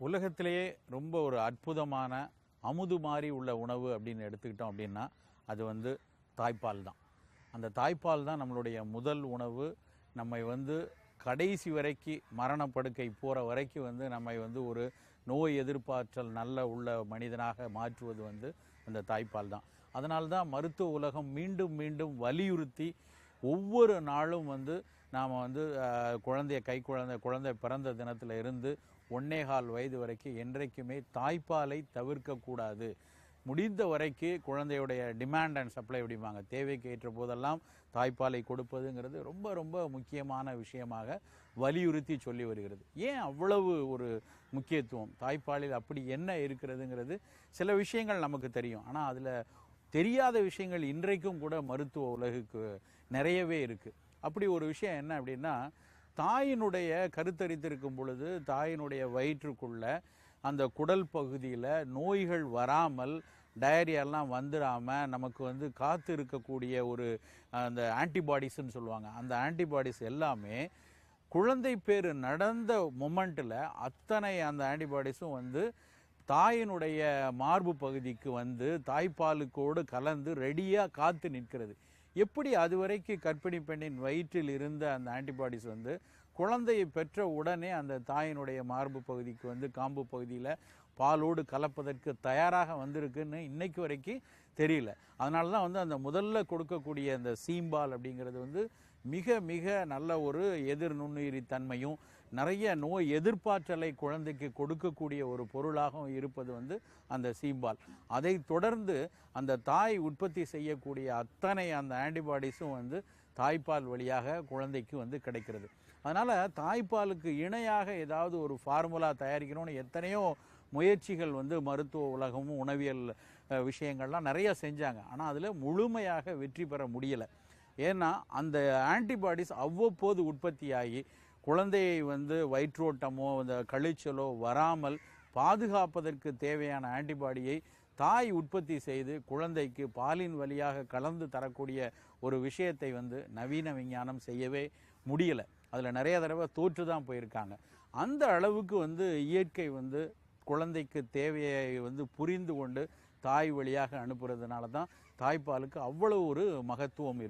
உலகத்திலேயே ரொம்ப ஒரு அற்புதமான அமுது மாதிரி உள்ள உணவு அப்படின்னு எடுத்துக்கிட்டோம் அப்படின்னா அது வந்து தாய்ப்பால் தான். அந்த தாய்ப்பால் தான் நம்மளுடைய முதல் உணவு. நம்மை வந்து கடைசி வரைக்கு மரணப்படுக்கை போகிற வரைக்கும் வந்து நம்மை வந்து ஒரு நோய் எதிர்ப்பாற்றல் நல்ல உள்ள மனிதனாக மாற்றுவது வந்து அந்த தாய்ப்பால் தான். அதனால தான் மருத்துவ உலகம் மீண்டும் மீண்டும் வலியுறுத்தி ஒவ்வொரு நாளும் வந்து நாம் வந்து குழந்தைய கை குழந்தை குழந்தை பிறந்த தினத்தில் இருந்து ஒன்னேகால் வயது வரைக்கும் என்றைக்குமே தாய்ப்பாலை தவிர்க்கக்கூடாது. முடிந்த வரைக்கு குழந்தையுடைய டிமாண்ட் அண்ட் சப்ளை அப்படிம்பாங்க. தேவைக்கு ஏற்ற போதெல்லாம் தாய்ப்பாலை கொடுப்பதுங்கிறது ரொம்ப ரொம்ப முக்கியமான விஷயமாக வலியுறுத்தி சொல்லி வருகிறது. ஏன் அவ்வளவு ஒரு முக்கியத்துவம்? தாய்ப்பாலில் அப்படி என்ன இருக்கிறதுங்கிறது சில விஷயங்கள் நமக்கு தெரியும். ஆனால் அதில் தெரியாத விஷயங்கள் இன்றைக்கும் கூட மருத்துவ உலகுக்கு நிறையவே இருக்குது அப்படி ஒரு விஷயம் என்ன அப்படின்னா தாயினுடைய கருத்தரித்திருக்கும் பொழுது தாயினுடைய வயிற்றுக்குள்ள அந்த குடல் பகுதியில் நோய்கள் வராமல் டயரியாலாம் வந்துடாமல் நமக்கு வந்து காத்து இருக்கக்கூடிய ஒரு அந்த ஆன்டிபாடிஸ்ன்னு சொல்லுவாங்க. அந்த ஆன்டிபாடிஸ் எல்லாமே குழந்தை பேர் நடந்த மொமெண்ட்டில் அத்தனை அந்த ஆன்டிபாடிஸும் வந்து தாயினுடைய மார்பு பகுதிக்கு வந்து தாய்ப்பாலுக்கோடு கலந்து ரெடியாக காத்து நிற்கிறது. எப்படி அதுவரைக்கு கர்ப்பிணி பெண்ணின் வயிற்றில் இருந்த அந்த ஆன்டிபாடிஸ் வந்து குழந்தையை பெற்ற உடனே அந்த தாயினுடைய மார்பு பகுதிக்கு வந்து காம்பு பகுதியில் பாலோடு கலப்பதற்கு தயாராக வந்திருக்குன்னு இன்னைக்கு வரைக்கும் தெரியல. அதனால தான் வந்து அந்த முதல்ல கொடுக்கக்கூடிய அந்த சீம்பால் அப்படிங்கிறது வந்து மிக மிக நல்ல ஒரு எதிர் நுண்ணுயிரி தன்மையும் நிறைய நோய் எதிர்ப்பாற்றலை குழந்தைக்கு கொடுக்கக்கூடிய ஒரு பொருளாகவும் இருப்பது வந்து அந்த சீம்பால். அதை தொடர்ந்து அந்த தாய் உற்பத்தி செய்யக்கூடிய அத்தனை அந்த ஆன்டிபாடிஸும் வந்து தாய்ப்பால் வழியாக குழந்தைக்கு வந்து கிடைக்கிறது. அதனால் தாய்ப்பாலுக்கு இணையாக ஏதாவது ஒரு ஃபார்முலா தயாரிக்கணும்னு எத்தனையோ முயற்சிகள் வந்து மருத்துவ உலகமும் உணவியல் விஷயங்கள்லாம் நிறைய செஞ்சாங்க. ஆனால் அதில் முழுமையாக வெற்றி பெற முடியலை. ஏன்னா அந்த ஆன்டிபாடிஸ் அவ்வப்போது உற்பத்தியாகி குழந்தையை வந்து வயிற்றோட்டமோ அந்த கழிச்சலோ வராமல் பாதுகாப்பதற்கு தேவையான ஆன்டிபாடியை தாய் உற்பத்தி செய்து குழந்தைக்கு பாலின் வழியாக கலந்து தரக்கூடிய ஒரு விஷயத்தை வந்து நவீன விஞ்ஞானம் செய்யவே முடியலை. அதில் நிறைய தடவை தோற்று தான் போயிருக்காங்க. அந்த அளவுக்கு வந்து இயற்கை வந்து குழந்தைக்கு தேவையை வந்து புரிந்து கொண்டு தாய் வழியாக அனுப்புறதுனால தான் தாய்ப்பாலுக்கு அவ்வளோ ஒரு மகத்துவம் இருக்குது